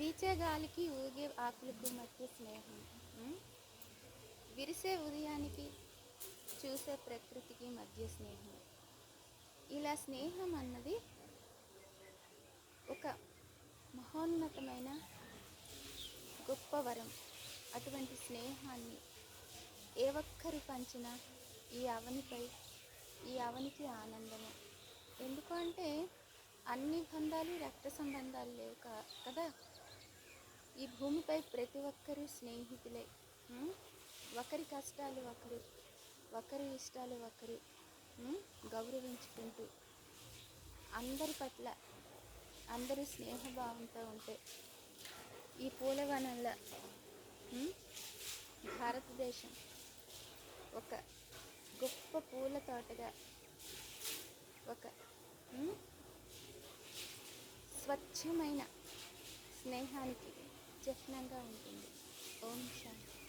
వీచే గాలికి ఊగే ఆకులకు మధ్య స్నేహం. విరిసే ఉదయానికి చూసే ప్రకృతికి మధ్య స్నేహం. ఇలా స్నేహం అన్నది ఒక మహోన్నతమైన గొప్ప వరం. అటువంటి స్నేహాన్ని ఏ ఒక్కరు పంచిన ఈ అవనిపై ఈ అవనికి ఆనందమే. ఎందుకంటే అన్ని బంధాలు రక్త సంబంధాలు లేవు కదా? ఈ భూమిపై ప్రతి ఒక్కరూ స్నేహితులే. ఒకరి కష్టాలు ఒకరు ఒకరి ఇష్టాలు ఒకరు గౌరవించుకుంటూ అందరి పట్ల అందరూ స్నేహభావంతో ఉంటే ఈ పూలవనంలో వనంలో భారతదేశం ఒక గొప్ప పూల తోటగా ఒక స్వచ్ఛమైన స్నేహానికి చిహ్నంగా ఉంటుంది. ఓం శాంతి.